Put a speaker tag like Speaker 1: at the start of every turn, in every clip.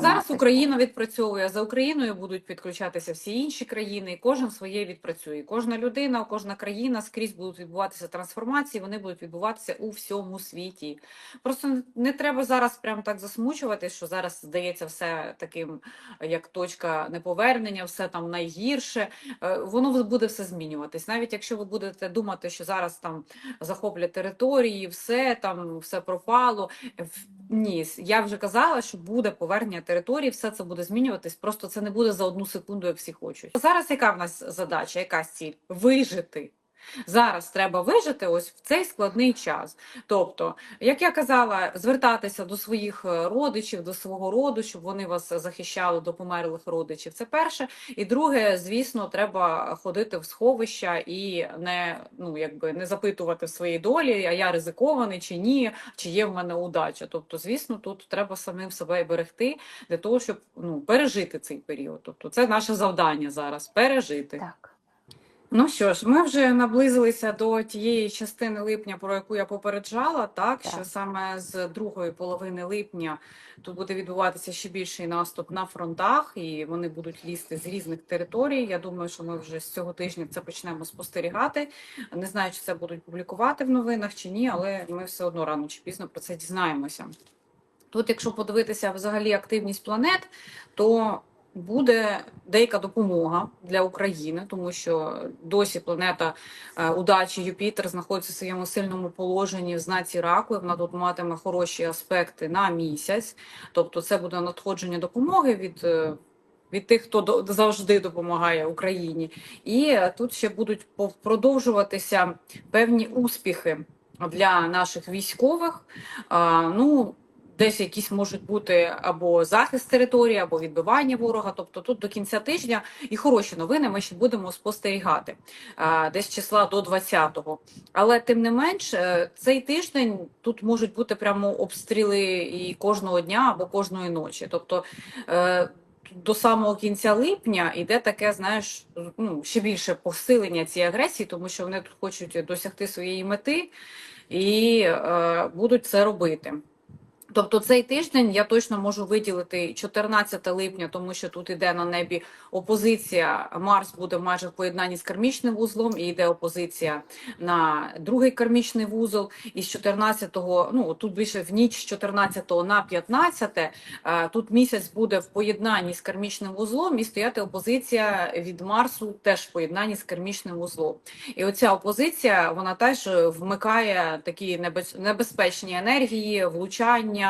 Speaker 1: Зараз Україна відпрацьовує за Україною, будуть підключатися всі інші країни, і кожен своє відпрацює. Кожна людина, кожна країна скрізь будуть відбуватися трансформації. Вони будуть відбуватися у всьому світі. Просто не треба зараз прям так засмучувати, що зараз здається все таким, як точка неповернення, все там найгірше. Е, Воно буде все змінюватись. Навіть якщо ви будете думати, що зараз там захоплять території, все там все пропало. Ні, я вже казала, що буде повернення території, все це буде змінюватись. Просто це не буде за одну секунду, як всі хочуть. Зараз яка в нас задача, яка ціль? Вижити. Зараз треба вижити ось в цей складний час. Тобто, як я казала, звертатися до своїх е, родичів, до свого роду, щоб вони вас захищали до померлих родичів. Це перше. І друге, звісно, треба ходити в сховища і не ну якби не запитувати в своїй долі, а я ризикований чи ні, чи є в мене удача. Тобто, звісно, тут треба самим себе берегти для того, щоб ну пережити цей період. Тобто, це наше завдання зараз пережити.
Speaker 2: Так.
Speaker 1: Ну що ж, ми вже наблизилися до тієї частини липня, про яку я попереджала, так,
Speaker 2: Так.
Speaker 1: що саме з другої половини липня тут буде відбуватися ще більший наступ на фронтах, і вони будуть лізти з різних територій. Я думаю, що ми вже з цього тижня це почнемо спостерігати. Не знаю, чи це будуть публікувати в новинах чи ні, але ми все одно рано чи пізно про це дізнаємося. Тут, якщо подивитися взагалі активність планет, то буде деяка допомога для України, тому що досі планета е, удачі Юпітер знаходиться в своєму сильному положенні в знаці раку. Вона тут матиме хороші аспекти на місяць. Тобто, це буде надходження допомоги від. е, Від тих, хто завжди допомагає Україні, і тут ще будуть продовжуватися певні успіхи для наших військових. Ну, десь якісь можуть бути або захист території, або відбивання ворога. Тобто тут до кінця тижня і хороші новини ми ще будемо спостерігати десь числа до 20-го. Але тим не менш, е, цей тиждень тут можуть бути прямо обстріли і кожного дня або кожної ночі. Тобто е, до самого кінця липня йде таке, знаєш, ну ще більше посилення цієї агресії, тому що вони тут хочуть досягти своєї мети і е, будуть це робити. Тобто цей тиждень я точно можу виділити 14 липня, тому що тут іде на небі опозиція. Марс буде майже в поєднанні з кармічним вузлом, і йде опозиція на другий кармічний вузол. І з 14-го, ну тут більше в ніч з 14 на 15, е, тут місяць буде в поєднанні з кармічним вузлом, і стояти опозиція від Марсу теж в поєднанні з кармічним вузлом. І оця опозиція вона теж вмикає такі небез- небезпечні енергії, влучання.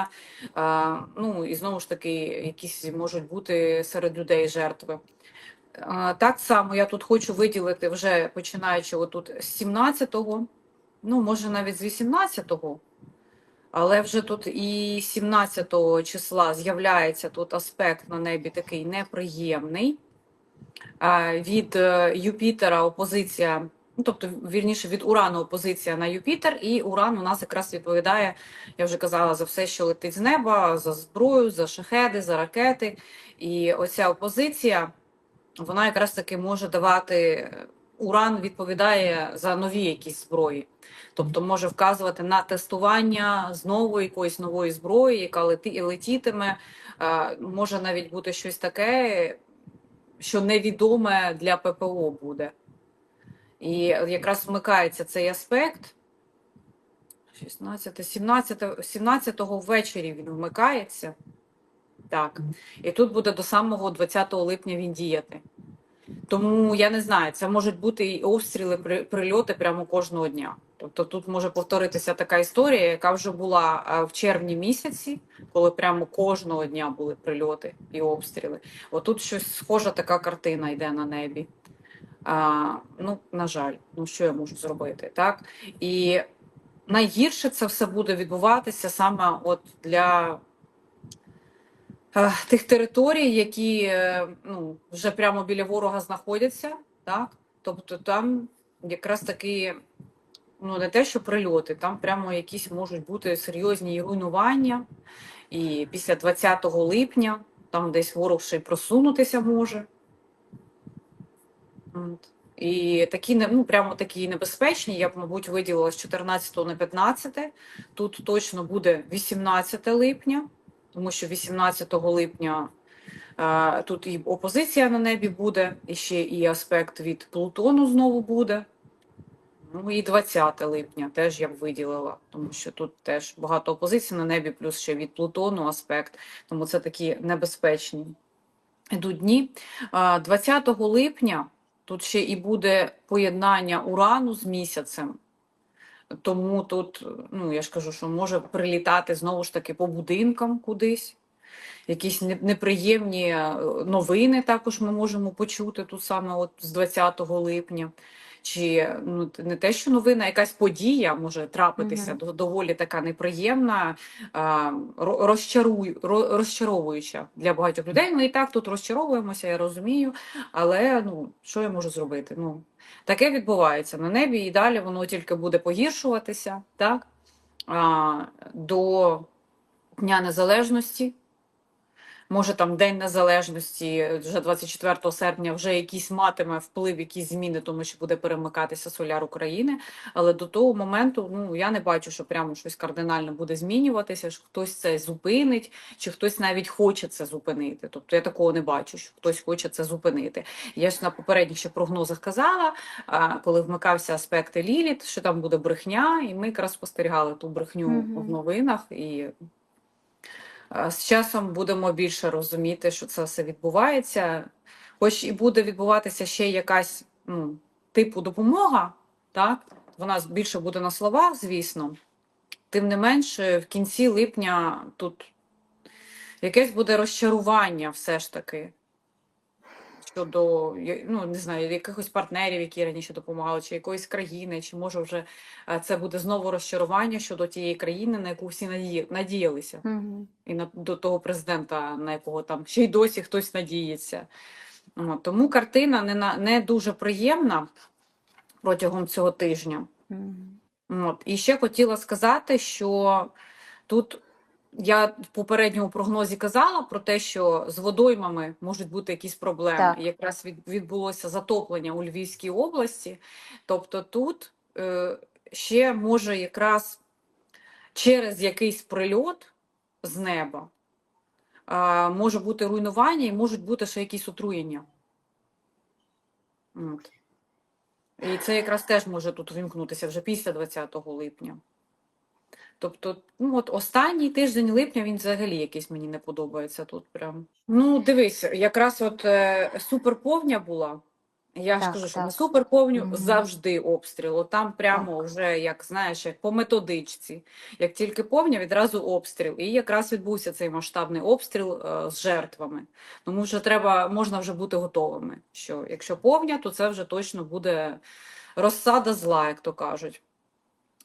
Speaker 1: А, ну і знову ж таки, якісь можуть бути серед людей жертви. Так само я тут хочу виділити вже починаючи отут з 17-го, ну може навіть з 18-го, але вже тут і 17 го числа з'являється тут аспект на небі такий неприємний. Від е, Юпітера опозиція, ну тобто, вірніше, від Урану опозиція на Юпітер, і Уран у нас якраз відповідає, я вже казала, за все, що летить з неба, за зброю, за шахеди, за ракети. І оця опозиція, вона якраз таки може давати. Уран відповідає за нові якісь зброї, тобто може вказувати на тестування знову якоїсь нової зброї, яка лети, летітиме. Може навіть бути щось таке, що невідоме для ППО буде. І якраз вмикається цей аспект. 16, 17, 17 ввечері він вмикається. Так. І тут буде до самого 20 липня він діяти. Тому я не знаю, це можуть бути і обстріли, прильоти прямо кожного дня. Тобто тут може повторитися така історія, яка вже була в червні місяці, коли прямо кожного дня були прильоти і обстріли. Отут щось схожа така картина йде на небі. А, ну, на жаль, ну що я можу зробити, так? І найгірше це все буде відбуватися саме от для е, тих територій, які е, ну, вже прямо біля ворога знаходяться, так? Тобто там якраз таки, ну не те, що прильоти, там прямо якісь можуть бути серйозні руйнування. І після 20 липня там десь ворог ще й просунутися може. І такі ну, прямо такі небезпечні, я б, мабуть, виділила з 14 на 15. Тут точно буде 18 липня. тому що 18 липня е, тут і опозиція на небі буде, і ще і аспект від Плутону знову буде. Ну і 20 липня теж я б виділила, тому що тут теж багато опозиції на небі, плюс ще від Плутону аспект, тому це такі небезпечні йдуть дні. 20 липня тут ще і буде поєднання урану з місяцем. Тому тут, ну я ж кажу, що може прилітати знову ж таки по будинкам кудись. Якісь неприємні е, новини також ми можемо почути тут саме от з 20 липня. Чи ну, не те, що новина, якась подія може трапитися до- доволі така неприємна, розчаруй, розчаровуюча для багатьох людей. Ми і так тут розчаровуємося, я розумію. Але ну, що я можу зробити? Ну, таке відбувається на небі, і далі воно тільки буде погіршуватися, так? А, до Дня Незалежності. Може, там День Незалежності, вже 24 серпня, вже якийсь матиме вплив, якісь зміни, тому що буде перемикатися соляр України. Але до того моменту ну, я не бачу, що прямо щось кардинально буде змінюватися, що хтось це зупинить, чи хтось навіть хоче це зупинити. Тобто я такого не бачу, що хтось хоче це зупинити. Я ж на попередніх ще прогнозах казала, коли вмикався аспекти Ліліт, що там буде брехня, і ми якраз спостерігали ту брехню
Speaker 2: Мгм.
Speaker 1: в новинах. І Е, З часом будемо більше розуміти, що це все відбувається. Хоч і буде відбуватися ще якась ну, типу допомога, так? Вона більше буде на словах, звісно. Тим не менш, в кінці липня тут якесь буде розчарування все ж таки щодо ну, не знаю, якихось партнерів, які раніше допомагали, чи якоїсь країни, чи може вже е, це буде знову розчарування щодо тієї країни, на яку всі надіялися
Speaker 2: Мгм.
Speaker 1: і на, до того президента, на якого там ще й досі хтось надіється. Тому картина не, на, не дуже приємна протягом цього тижня.
Speaker 2: Мгм.
Speaker 1: От. І ще хотіла сказати, що тут я в попередньому прогнозі казала про те, що з водоймами можуть бути якісь проблеми.
Speaker 2: Так.
Speaker 1: Якраз від, відбулося затоплення у Львівській області. Тобто тут е, ще може якраз через якийсь прильот з неба а, може бути руйнування і можуть бути ще якісь отруєння. От. І це якраз теж може тут вимкнутися вже після 20 липня. Тобто, ну от останній тиждень липня він взагалі якийсь мені не подобається тут прям. Ну, дивись, якраз от е, суперповня була. Я ж
Speaker 2: Так,
Speaker 1: кажу, що на
Speaker 2: так.
Speaker 1: суперповню
Speaker 2: Мгм.
Speaker 1: завжди обстріл. Там прямо вже, як знаєш, як по методичці. Як тільки повня, відразу обстріл. І якраз відбувся цей масштабний обстріл е, з жертвами. Тому що треба, можна вже бути готовими. Що якщо повня, то це вже точно буде розсада зла, як то кажуть.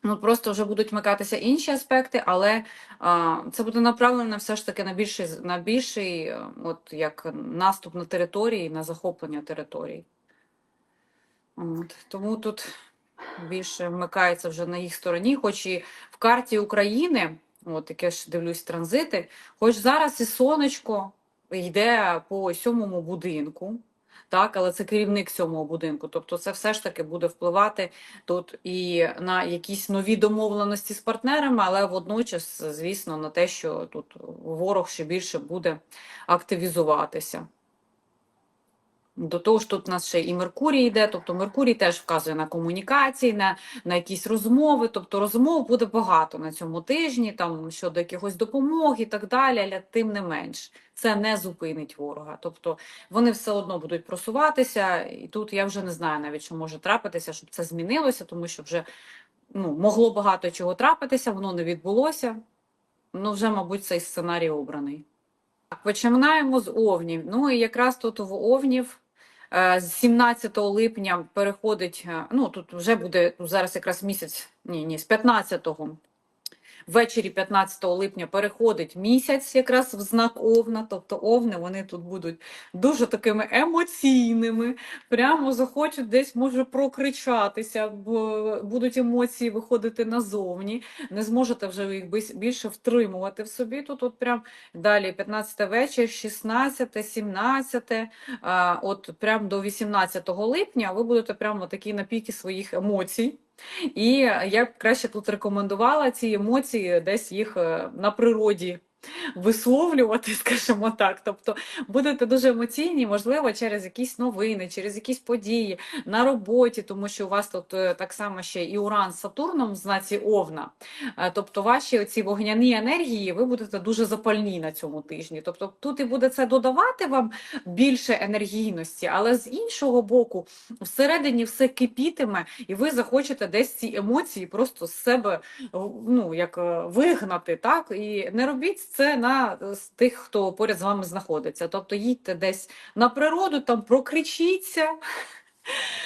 Speaker 1: Ну, просто вже будуть вмикатися інші аспекти, але а, це буде направлено все ж таки на більший, на більший е, от, як наступ на території, на захоплення територій. Тому тут більше вмикається вже на їх стороні, хоч і в карті України, от яке ж дивлюсь транзити, хоч зараз і сонечко йде по сьомому будинку, так, але це керівник сьомого будинку. Тобто це все ж таки буде впливати тут і на якісь нові домовленості з партнерами, але водночас, звісно, на те, що тут ворог ще більше буде активізуватися. До того ж, тут у нас ще і Меркурій йде, тобто Меркурій теж вказує на комунікації, на, на якісь розмови. Тобто розмов буде багато на цьому тижні, там щодо якихось допомог і так далі, але тим не менш, це не зупинить ворога. Тобто вони все одно будуть просуватися, і тут я вже не знаю навіть, що може трапитися, щоб це змінилося, тому що вже ну, могло багато чого трапитися, воно не відбулося. Ну, вже, мабуть, цей сценарій обраний. Так, Починаємо з Овнів. Ну і якраз тут в Овнів е, з 17 липня переходить, е, ну тут вже буде зараз якраз місяць, ні, ні, з 15-го. Ввечері 15 липня переходить місяць якраз в знак Овна, тобто Овни вони тут будуть дуже такими емоційними, прямо захочуть десь може прокричатися, будуть емоції виходити назовні, не зможете вже їх більше втримувати в собі. Тут от прям Далі 15 вечір, 16, 17, от прям до 18 липня ви будете прямо такі на піки своїх емоцій. І я б краще тут рекомендувала ці емоції десь їх е, на природі висловлювати, скажімо так. Тобто будете дуже емоційні, можливо, через якісь новини, через якісь події на роботі, тому що у вас тут е, так само ще і Уран з Сатурном в знаці Овна. Е, Тобто ваші оці вогняні енергії, ви будете дуже запальні на цьому тижні. Тобто тут і буде це додавати вам більше енергійності, але з іншого боку, всередині все кипітиме, і ви захочете десь ці емоції просто з себе ну, як е, вигнати, так? І не робіть це на е, тих, хто поряд з вами знаходиться. Тобто їдьте десь на природу, там прокричіться.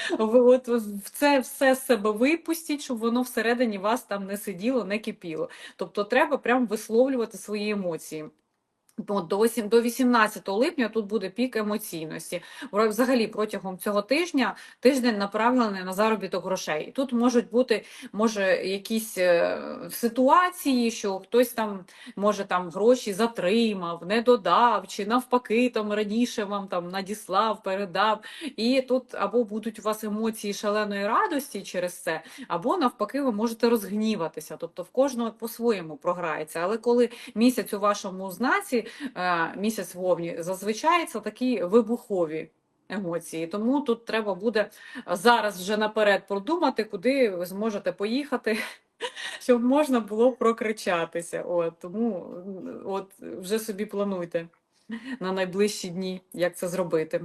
Speaker 1: От в це все себе випустіть, щоб воно всередині вас там не сиділо, не кипіло. Тобто треба прям висловлювати свої емоції. От До 18 липня тут буде пік емоційності. Взагалі протягом цього тижня тиждень направлений на заробіток грошей. І Тут можуть бути може якісь е, ситуації, що хтось там може там гроші затримав, не додав, чи навпаки там раніше вам там надіслав, передав. І тут або будуть у вас емоції шаленої радості через це, або навпаки, ви можете розгніватися. Тобто в кожного по-своєму програється. Але коли місяць у вашому знаці, е, місяць вовні, зазвичай це такі вибухові. Емоції, тому тут треба буде зараз вже наперед продумати, куди ви зможете поїхати, щоб можна було прокричатися. От тому от вже собі плануйте на найближчі дні, як це зробити.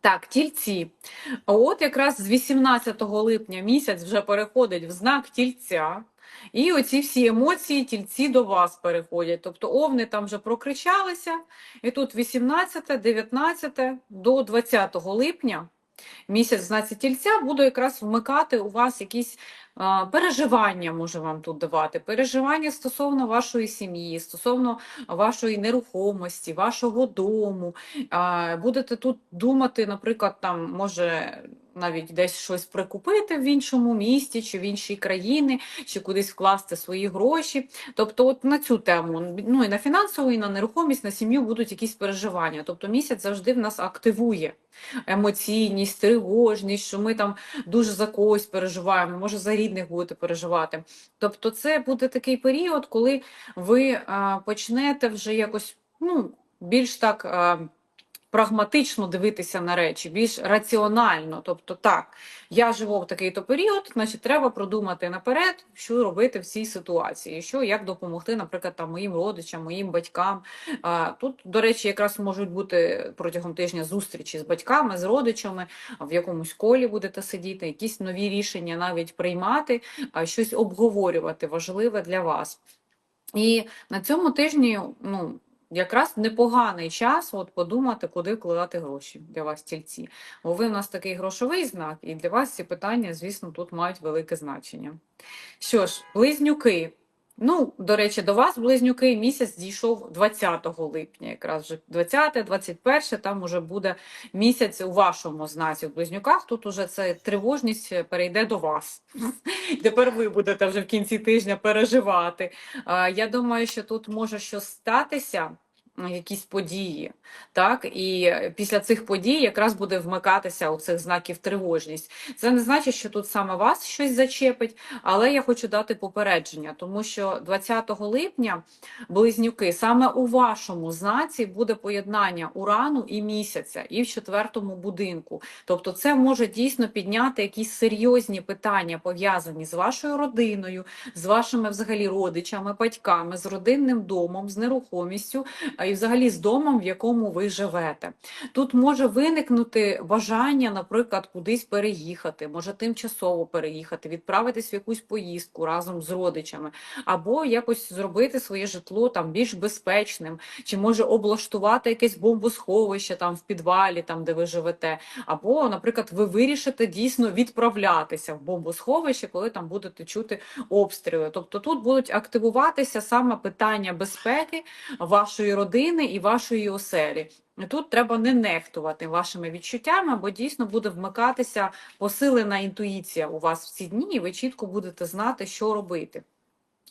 Speaker 1: Так, тільці. От якраз з 18 липня місяць вже переходить в знак тільця. І оці всі емоції тільці до вас переходять. Тобто овни там вже прокричалися, і тут 18, 19 до 20 липня місяць знаці тільця буде якраз вмикати у вас якісь а, переживання, може вам тут давати, переживання стосовно вашої сім'ї, стосовно вашої нерухомості, вашого дому. А, Будете тут думати, наприклад, там може навіть десь щось прикупити в іншому місті чи в іншій країні, чи кудись вкласти свої гроші. Тобто, от на цю тему, ну і на фінансову, і на нерухомість, на сім'ю будуть якісь переживання. Тобто місяць завжди в нас активує емоційність, тривожність, що ми там дуже за когось переживаємо, може за рідних будете переживати. Тобто, це буде такий період, коли ви а, почнете вже якось ну, більш так. А, Прагматично дивитися на речі, більш раціонально. Тобто, так, я живу в такий-то період, значить, треба продумати наперед, що робити в цій ситуації, що як допомогти, наприклад, там моїм родичам, моїм батькам. А, Тут, до речі, якраз можуть бути протягом тижня зустрічі з батьками, з родичами, в якомусь колі будете сидіти, якісь нові рішення навіть приймати, щось обговорювати важливе для вас. І на цьому тижні, ну. Якраз непоганий час от подумати, куди вкладати гроші для вас тільці. Бо ви у нас такий грошовий знак, і для вас ці питання, звісно, тут мають велике значення. Що ж, близнюки. Ну, до речі, до вас, близнюки, місяць дійшов 20 липня, якраз вже 20, 21, там уже буде місяць у вашому знаці в близнюках. Тут уже це тривожність перейде до вас. Тепер ви будете вже в кінці тижня переживати. Я думаю, що тут може щось статися. Якісь події, так і після цих подій якраз буде вмикатися у цих знаків тривожність. Це не значить, що тут саме вас щось зачепить, але я хочу дати попередження, тому що 20 липня близнюки саме у вашому знаці буде поєднання урану і місяця, і в четвертому будинку. Тобто, це може дійсно підняти якісь серйозні питання пов'язані з вашою родиною, з вашими взагалі родичами, батьками, з родинним домом, з нерухомістю і взагалі з домом, в якому ви живете. Тут може виникнути бажання, наприклад, кудись переїхати, може тимчасово переїхати, відправитись в якусь поїздку разом з родичами, або якось зробити своє житло там більш безпечним, чи може облаштувати якесь бомбосховище там в підвалі, там де ви живете, або, наприклад, ви вирішите дійсно відправлятися в бомбосховище, коли там будете чути обстріли. Тобто тут будуть активуватися саме питання безпеки вашої родини і вашої оселі. Тут треба не нехтувати вашими відчуттями, бо дійсно буде вмикатися посилена інтуїція у вас в ці дні, і ви чітко будете знати, що робити.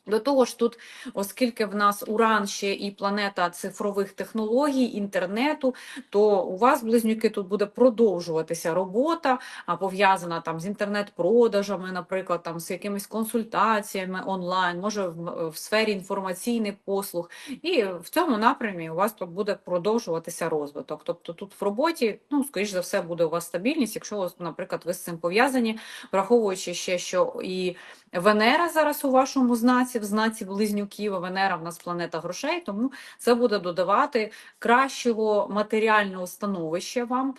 Speaker 1: До того ж, тут, оскільки в нас Уран ще і планета цифрових технологій, інтернету, то у вас, близнюки, тут буде продовжуватися робота, пов'язана там з інтернет-продажами, наприклад, там з якимись консультаціями онлайн, може в, в сфері інформаційних послуг. І в цьому напрямі у вас тут буде продовжуватися розвиток. Тобто тут в роботі, ну, скоріш за все, буде у вас стабільність, якщо, наприклад, ви з цим пов'язані, враховуючи ще, що і Венера зараз у вашому знаці, в знаці близнюків, Венера в нас планета грошей, тому це буде додавати кращого матеріального становища вам,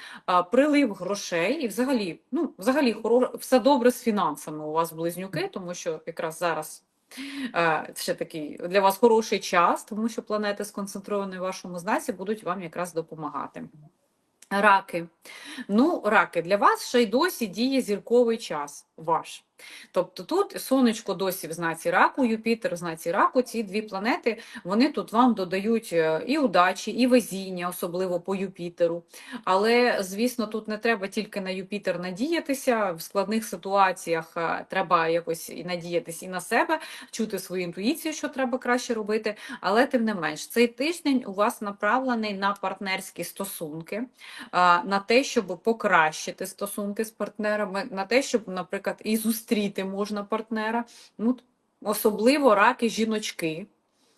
Speaker 1: прилив грошей і взагалі, ну, взагалі все добре з фінансами у вас близнюки, тому що якраз зараз. е, Ще такий для вас хороший час, тому що планети сконцентровані в вашому знаці будуть вам якраз допомагати. Раки. Ну, раки, для вас ще й досі діє зірковий час ваш. Тобто тут сонечко досі в знаці раку, Юпітер в знаці раку, ці дві планети, вони тут вам додають е, і удачі, і везіння, особливо по Юпітеру. Але, звісно, тут не треба тільки на Юпітер надіятися. В складних ситуаціях е, треба якось і надіятися і на себе, чути свою інтуїцію, що треба краще робити. Але тим не менш, цей тиждень у вас направлений на партнерські стосунки, на те, щоб покращити стосунки з партнерами, на те, щоб, наприклад, і зустріти можна партнера. Ну, особливо раки жіночки.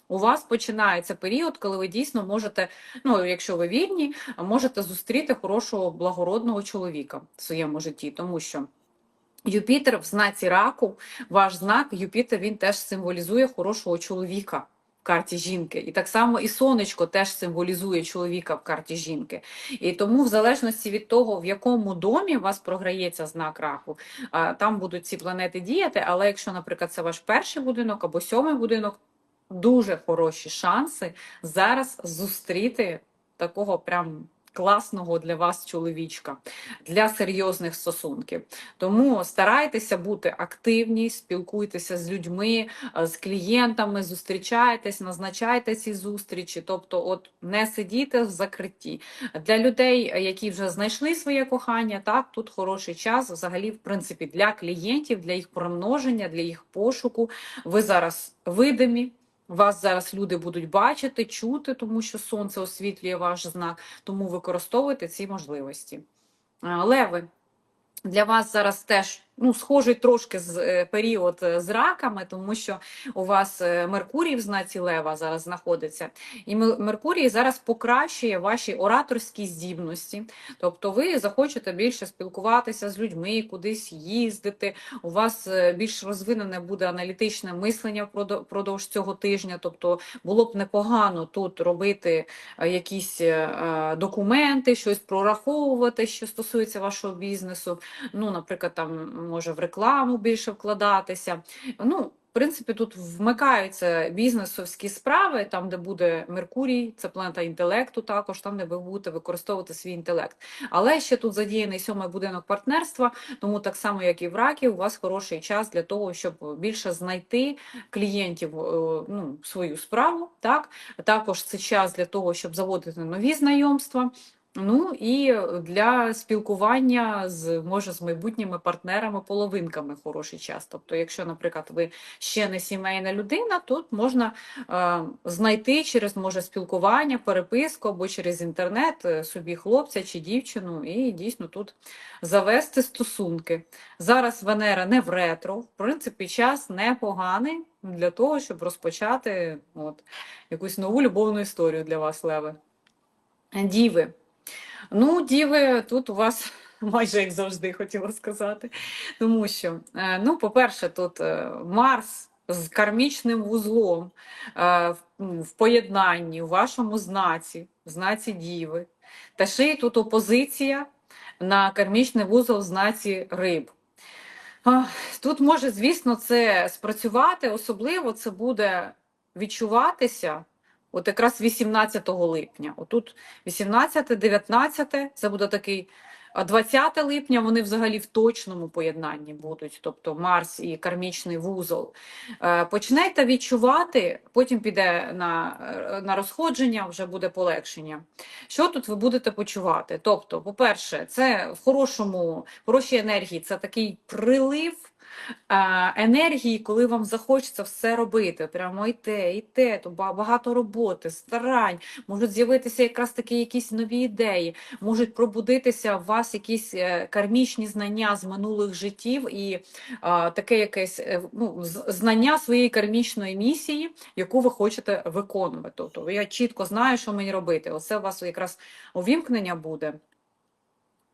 Speaker 1: У вас починається період, коли ви дійсно можете, ну якщо ви вільні, можете зустріти хорошого благородного чоловіка в своєму житті, тому що Юпітер в знаці раку, ваш знак Юпітер він теж символізує хорошого чоловіка в карті жінки. І так само і сонечко теж символізує чоловіка в карті жінки. І тому, в залежності від того, в якому домі у вас програється знак раку, там будуть ці планети діяти. Але якщо, наприклад, це ваш перший будинок або сьомий будинок, дуже хороші шанси зараз зустріти такого прям. Класного для вас чоловічка для серйозних стосунків. Тому старайтеся бути активні, спілкуйтеся з людьми, е, з клієнтами, зустрічайтесь, назначайте ці зустрічі. Тобто, от не сидіти в закритті. Для людей, е, які вже знайшли своє кохання, так тут хороший час, взагалі, в принципі, для клієнтів, для їх примноження, для їх пошуку. Ви зараз видимі. Вас зараз люди будуть бачити, чути, тому що сонце освітлює ваш знак, тому використовуйте ці можливості. Леви, для вас зараз теж ну, схожий трошки з е, період е, з раками, тому що у вас е, Меркурій в знаці Лева зараз знаходиться, і Мер- Меркурій зараз покращує ваші ораторські здібності. Тобто ви захочете більше спілкуватися з людьми, кудись їздити. У вас більш розвинене буде аналітичне мислення впродо- впродовж цього тижня. Тобто було б непогано тут робити якісь документи, щось прораховувати, що стосується вашого бізнесу. Ну, наприклад, там може в рекламу більше вкладатися. Ну, в принципі, тут вмикаються бізнесовські справи, там, де буде Меркурій, це планета інтелекту, також там, де ви будете використовувати свій інтелект. Але ще тут задіяний сьомий будинок партнерства, тому так само, як і в ракі, у вас хороший час для того, щоб більше знайти клієнтів е, ну, свою справу. Так? Також це час для того, щоб заводити нові знайомства. Ну і для спілкування з може з майбутніми партнерами, половинками хороший час. Тобто, якщо, наприклад, ви ще не сімейна людина, тут можна е, знайти через може спілкування, переписку або через інтернет е, собі хлопця чи дівчину, і дійсно тут завести стосунки. Зараз Венера не в ретро, в принципі, час непоганий для того, щоб розпочати от, якусь нову любовну історію для вас, Леви. Діви. Ну, діви, тут у вас майже як завжди хотіла сказати. Тому що, е, ну, по-перше, тут е, Марс з кармічним вузлом е, м, в поєднанні у вашому знаці, в знаці Діви. Та ще й тут опозиція на кармічний вузол в знаці риб. Тут може, звісно, це спрацювати, особливо це буде відчуватися от якраз 18 липня. Отут 18-19 це буде такий. А 20 липня вони взагалі в точному поєднанні будуть, тобто Марс і кармічний вузол. Е, Почнете відчувати, потім піде на, е, на розходження, вже буде полегшення. Що тут ви будете почувати? Тобто, по-перше, це в хорошому, хорошій енергії, це такий прилив енергії, коли вам захочеться все робити. Прямо і те, і те, то багато роботи, старань, можуть з'явитися якраз такі якісь нові ідеї, можуть пробудитися у вас якісь е, кармічні знання з минулих життів і а, таке якесь е, ну, знання своєї кармічної місії, яку ви хочете виконувати. Тобто я чітко знаю, що мені робити. Оце у вас якраз увімкнення буде.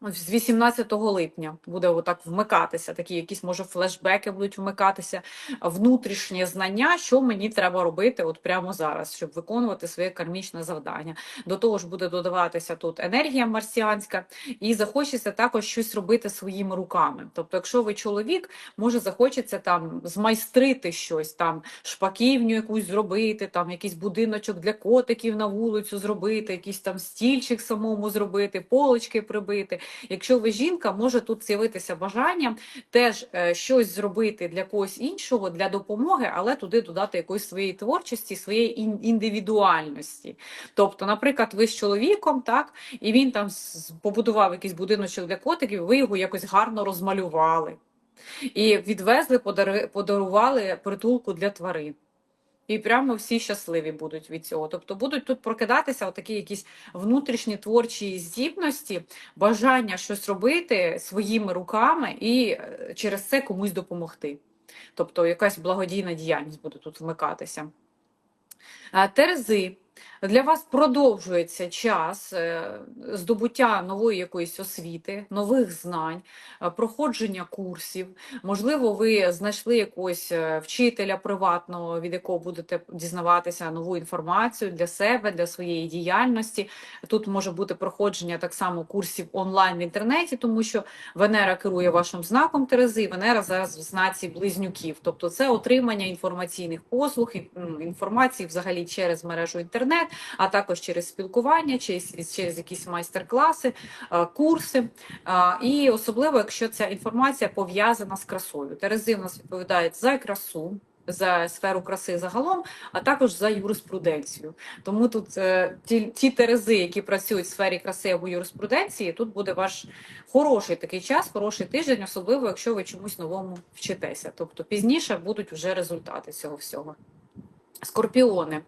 Speaker 1: З 18 липня буде отак вмикатися, такі якісь, може, флешбеки будуть вмикатися, внутрішнє знання, що мені треба робити от прямо зараз, щоб виконувати своє кармічне завдання. До того ж буде додаватися тут енергія марсіанська, і захочеться також щось робити своїми руками. Тобто, якщо ви чоловік, може захочеться там змайстрити щось, там шпаківню якусь зробити, там якийсь будиночок для котиків на вулицю зробити, якийсь там стільчик самому зробити, полочки прибити. Якщо ви жінка, може тут з'явитися бажання теж е, щось зробити для когось іншого, для допомоги, але туди додати якоїсь своєї творчості, своєї індивідуальності. Тобто, наприклад, ви з чоловіком, так, і він там побудував якийсь будиночок для котиків, ви його якось гарно розмалювали. І відвезли, подарували притулку для тварин. І прямо всі щасливі будуть від цього. Тобто будуть тут прокидатися такі якісь внутрішні творчі здібності, бажання щось робити своїми руками і е, через це комусь допомогти. Тобто якась благодійна діяльність буде тут вмикатися. Терези. Для вас продовжується час е, здобуття нової якоїсь освіти, нових знань, е, проходження курсів. Можливо, ви знайшли якогось е, вчителя приватного, від якого будете дізнаватися нову інформацію для себе, для своєї діяльності. Тут може бути проходження так само курсів онлайн в інтернеті, тому що Венера керує вашим знаком Терези, і Венера зараз в знаці близнюків. Тобто це отримання інформаційних послуг, інформації взагалі через мережу інтернет, а також через спілкування, через, через якісь майстер-класи, е, курси. І особливо, якщо ця інформація пов'язана з красою. Терези в нас відповідають за красу. За сферу краси загалом, а також за юриспруденцію. Тому тут е, ті, ті терези, які працюють в сфері краси або юриспруденції, тут буде ваш хороший такий час, хороший тиждень, особливо якщо ви чомусь новому вчитеся. Тобто пізніше будуть вже результати цього всього. Скорпіони.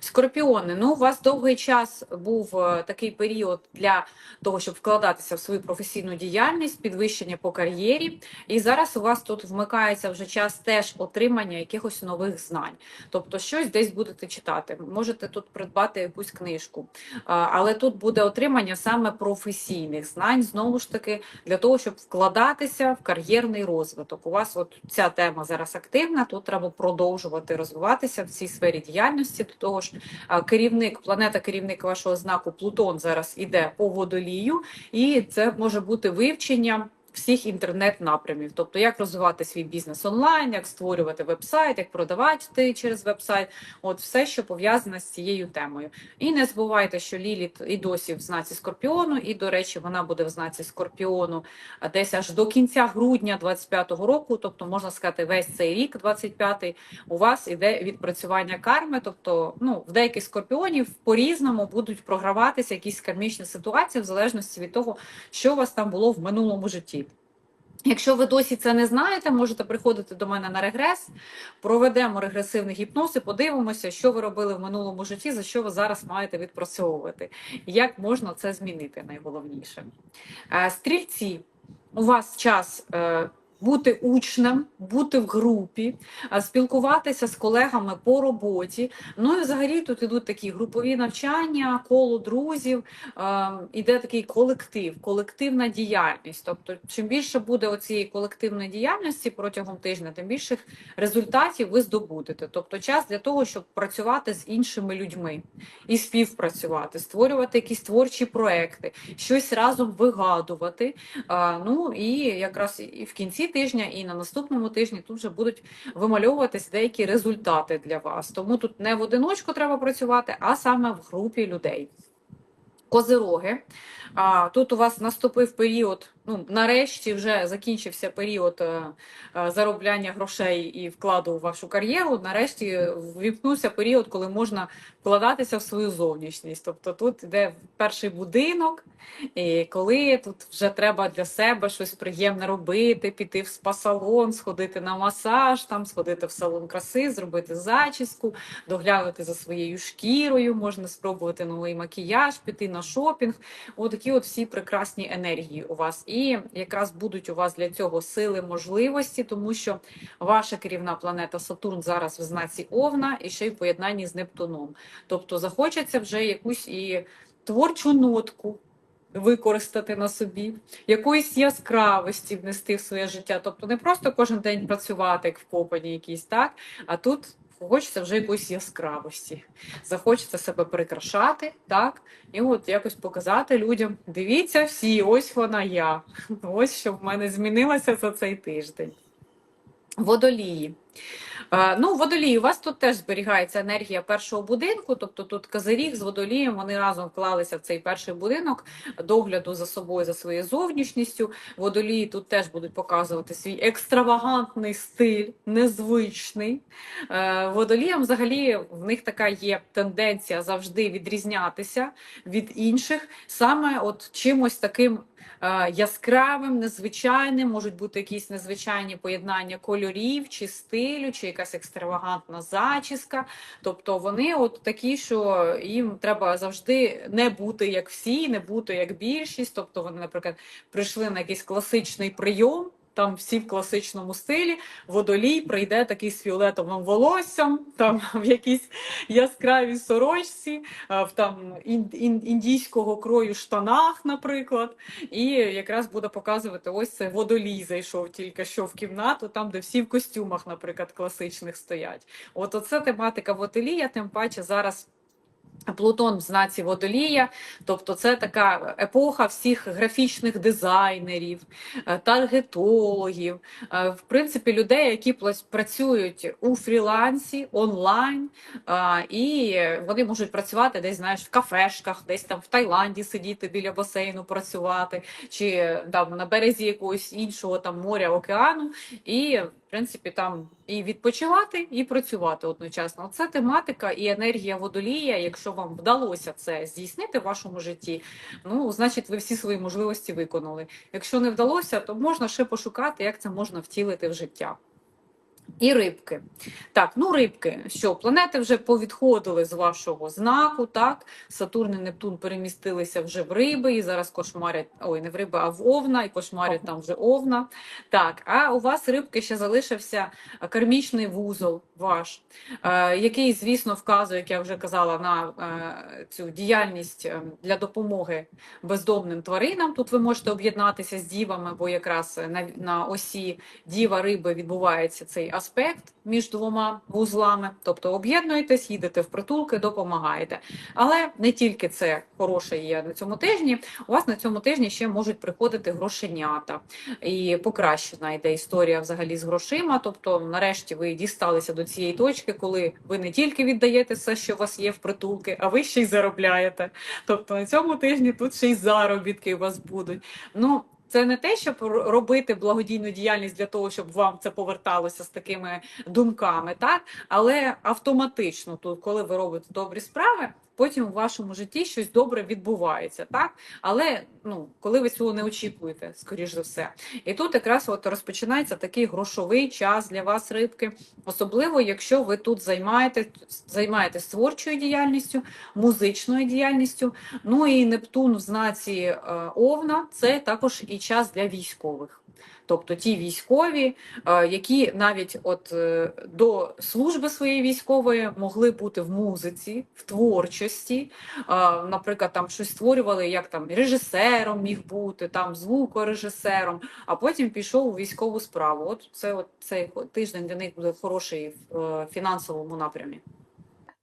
Speaker 1: Скорпіони, ну у вас довгий час був е, такий період для того, щоб вкладатися в свою професійну діяльність, підвищення по кар'єрі. І зараз у вас тут вмикається вже час теж отримання якихось нових знань. Тобто, щось десь будете читати. Можете тут придбати якусь книжку, але тут буде отримання саме професійних знань, знову ж таки, для того, щоб вкладатися в кар'єрний розвиток. У вас от ця тема зараз активна. Тут треба продовжувати розвиватися в цій сфері діяльності. До того ж, керівник, планета, керівник вашого знаку Плутон зараз іде по водолію, і це може бути вивчення. Всіх інтернет-напрямів, тобто як розвивати свій бізнес онлайн, як створювати веб-сайт, як продавати через веб-сайт, от все, що пов'язане з цією темою. І не забувайте, що Ліліт і досі в знаці Скорпіону, і, до речі, вона буде в знаці Скорпіону десь аж до кінця грудня 25-го року, тобто можна сказати, весь цей рік, 25-й, у вас іде відпрацювання карми. Тобто, ну, в деяких скорпіонів по-різному будуть програватися якісь кармічні ситуації в залежності від того, що у вас там було в минулому житті. Якщо ви досі це не знаєте, можете приходити до мене на регрес, проведемо регресивний гіпноз і подивимося, що ви робили в минулому житті, за що ви зараз маєте відпрацьовувати, як можна це змінити найголовніше. Е, Стрільці, у вас час е, бути учнем, бути в групі, спілкуватися з колегами по роботі. Ну і взагалі тут ідуть такі групові навчання, коло друзів, іде такий колектив, колективна діяльність. Тобто, чим більше буде оцієї колективної діяльності протягом тижня, тим більше результатів ви здобудете. Тобто, час для того, щоб працювати з іншими людьми і співпрацювати, створювати якісь творчі проекти, щось разом вигадувати. Ну і якраз і в кінці тижня, і на наступному тижні тут вже будуть вимальовуватись деякі результати для вас. Тому тут не в одиночку треба працювати, а саме в групі людей. Козироги. А тут у вас наступив період, ну нарешті вже закінчився період е, е, заробляння грошей і вкладу у вашу кар'єру. Нарешті ввімкнувся період, коли можна вкладатися в свою зовнішність. Тобто тут йде перший будинок, і коли тут вже треба для себе щось приємне робити, піти в спа-салон, сходити на масаж, там сходити в салон краси, зробити зачіску, доглянути за своєю шкірою, можна спробувати новий макіяж, піти на шопінг. Отакі от всі прекрасні енергії у вас. І якраз будуть у вас для цього сили, можливості, тому що ваша керівна планета Сатурн зараз в знаці Овна і ще й в поєднанні з Нептуном. Тобто захочеться вже якусь і творчу нотку. Використати на собі, якоїсь яскравості внести в своє життя. Тобто не просто кожен день працювати, як в копані якійсь, так? А тут хочеться вже якоїсь яскравості. Захочеться себе прикрашати, так? І от якось показати людям: дивіться всі, ось вона я. Ось що в мене змінилося за цей тиждень. Водолії. Е, Ну, водолії, у вас тут теж зберігається енергія першого будинку, тобто тут Казаріг з водолієм вони разом вклалися в цей перший будинок догляду за собою, за своєю зовнішністю. Водолії тут теж будуть показувати свій екстравагантний стиль, незвичний. Е, Водоліям взагалі в них така є тенденція завжди відрізнятися від інших, саме от чимось таким е, яскравим, незвичайним, можуть бути якісь незвичайні поєднання кольорів чи стилю, чи якась екстравагантна зачіска. Тобто вони от такі, що їм треба завжди не бути як всі, не бути як більшість. Тобто вони, наприклад, прийшли на якийсь класичний прийом. Там всі в класичному стилі, водолій прийде такий з фіолетовим волоссям, там в якійсь яскравій сорочці, в там ін- ін- індійського крою штанах, наприклад. І якраз буде показувати ось це водолій зайшов тільки що в кімнату, там, де всі в костюмах, наприклад, класичних стоять. От оце тематика водолія, тим паче зараз. Плутон в знаці водолія, тобто це така епоха всіх графічних дизайнерів, е, таргетологів, е, в принципі, людей, які працюють у фрілансі онлайн, і вони можуть працювати десь, знаєш, в кафешках, десь там в Таїланді сидіти біля басейну, працювати, чи там на березі якогось іншого там моря, океану, і принципі там і відпочивати, і працювати одночасно. Це тематика і енергія водолія. Якщо вам вдалося це здійснити в вашому житті, ну значить ви всі свої можливості виконали. Якщо не вдалося, то можна ще пошукати, як це можна втілити в життя. І рибки. Так, ну рибки, що планети вже повідходили з вашого знаку, так? Сатурн і Нептун перемістилися вже в риби і зараз кошмарять, ой, не в риби, а в овна, і кошмарять там вже овна. Так, а у вас рибки ще залишився кармічний вузол ваш, е, який, звісно, вказує, як я вже казала, на е, цю діяльність е, для допомоги бездомним тваринам. Тут ви можете об'єднатися з дівами, бо якраз на, на осі діва риби відбувається цей аспект між двома вузлами. Тобто об'єднуєтесь, їдете в притулки, допомагаєте. Але не тільки це хороше є на цьому тижні. У вас на цьому тижні ще можуть приходити грошенята. І покращена йде історія взагалі з грошима. Тобто, нарешті ви дісталися до цієї точки, коли ви не тільки віддаєте все, що у вас є в притулки, а ви ще й заробляєте. Тобто на цьому тижні тут ще й заробітки у вас будуть. Ну, це не те, щоб робити благодійну діяльність для того, щоб вам це поверталося з такими думками, так? Але автоматично тут, коли ви робите добрі справи, потім у вашому житті щось добре відбувається, так але ну коли ви цього не очікуєте, скоріш за все. І тут якраз от розпочинається такий грошовий час для вас, рибки, особливо якщо ви тут займаєте, займаєтесь творчою діяльністю, музичною діяльністю. Ну і Нептун в знаці е, Овна це також і час для військових. Тобто ті військові, е, які навіть от е, до служби своєї військової могли бути в музиці, в творчості, е, наприклад, там щось створювали, як там режисером міг бути, там звукорежисером, а потім пішов у військову справу. От це от цей тиждень для них буде хороший в фінансовому напрямі.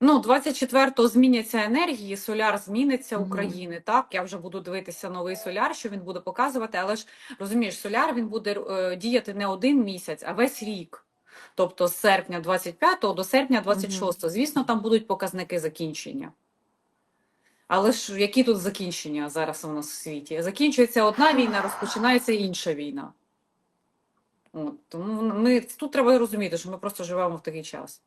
Speaker 1: Ну, 24-го зміняться енергії, соляр зміниться. України. Так, я вже буду дивитися новий соляр, що він буде показувати. Але ж розумієш, соляр він буде е, діяти не один місяць, а весь рік. Тобто з серпня 25 до серпня 26. Звісно, там будуть показники закінчення. Але ж які тут закінчення зараз у нас в світі? Закінчується одна війна, розпочинається інша війна. От, тому ми тут треба розуміти, що ми просто живемо в такий час.